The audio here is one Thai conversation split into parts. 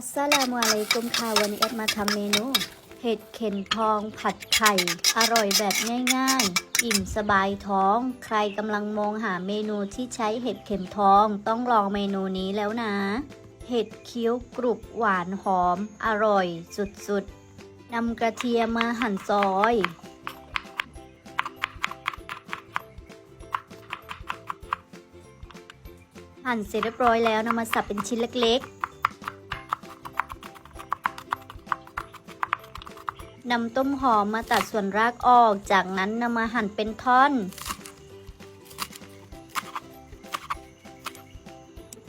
อัสสลามุอะลัยกุมค่ะวันนี้แอดมาทำเมนู เห็ดเข็มทองผัดไข่ อร่อยแบบง่ายๆ อิ่มสบายท้อง ใครกำลังมองหาเมนูที่ใช้เห็ดเข็มทองต้องลองเมนูนี้แล้วนะ เห็ดเคี้ยวกรุบหวานหอม อร่อยสุดๆนำกระเทียมมาหั่นซอย หั่นเสร็จเรียบร้อยแล้วนำมาสับเป็นชิ้นเล็กๆ นำต้มหอมมาตัดส่วนรากออก จากนั้นนำมาหั่นเป็นท่อน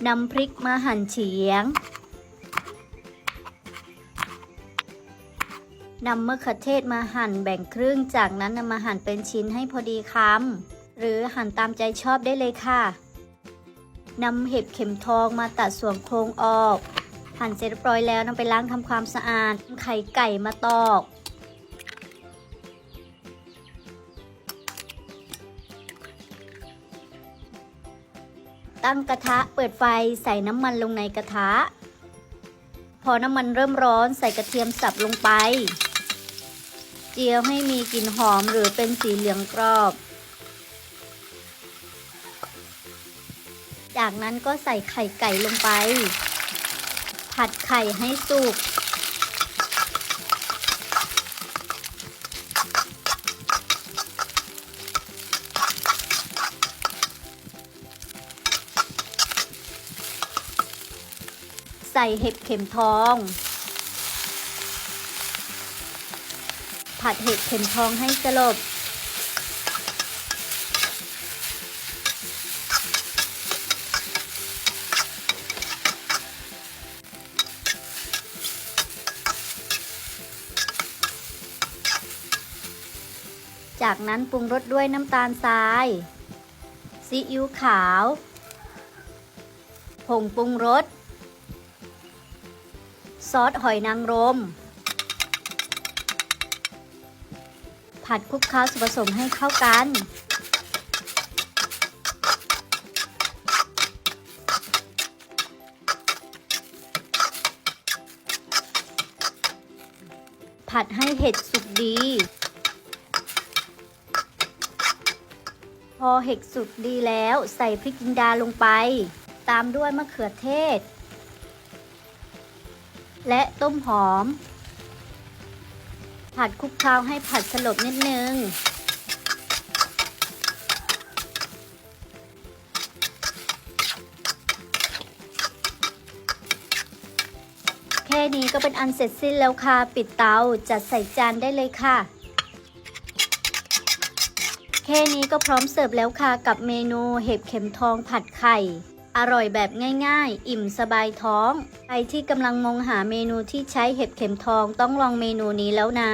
นำพริกมาหั่นเฉียง นำมะเขือเทศมาหั่นแบ่งครึ่ง จากนั้นนำมาหั่นเป็นชิ้นให้พอดีคำหรือหั่นตามใจชอบได้เลยค่ะ นำเห็บเข็มทองมาตัดส่วนโครงออกหั่นเสร็จเรียบร้อยแล้วนำไปล้างทำความสะอาดไข่ไก่มาตอก ตั้งกระทะเปิดไฟใส่น้ำมันลงในกระทะ พอน้ำมันเริ่มร้อนใส่กระเทียมสับลงไป เจียวให้มีกลิ่นหอมหรือเป็นสีเหลืองกรอบ จากนั้นก็ใส่ไข่ไก่ลงไป ผัดไข่ให้สุก ใส่เห็ดเข็มทอง ผัดเห็ดเข็มทองให้สลบ จากนั้นปรุงรสด้วยน้ำตาลทราย ซีอิ๊วขาว ผงปรุงรส ซอสหอยนางรม ผัดคลุกเคล้าส่วนผสมให้เข้ากัน ผัดให้เห็ดสุกดี พอเห็ดสุกดีแล้วใส่พริกจินดาลงไป ตามด้วยมะเขือเทศ และต้มหอม ผัดคลุกเคล้าให้ผัดสลบนิดนึง แค่นี้ก็เป็นอันเสร็จสิ้นแล้วค่ะ ปิดเตาจัดใส่จานได้เลยค่ะ แค่นี้ก็พร้อมเสิร์ฟแล้วค่ะกับเมนูเห็บเข็มทองผัดไข่ อร่อยแบบง่ายๆ อิ่มสบายท้อง ใครที่กำลังมองหาเมนูที่ใช้เห็บเข็มทองต้องลองเมนูนี้แล้วนะ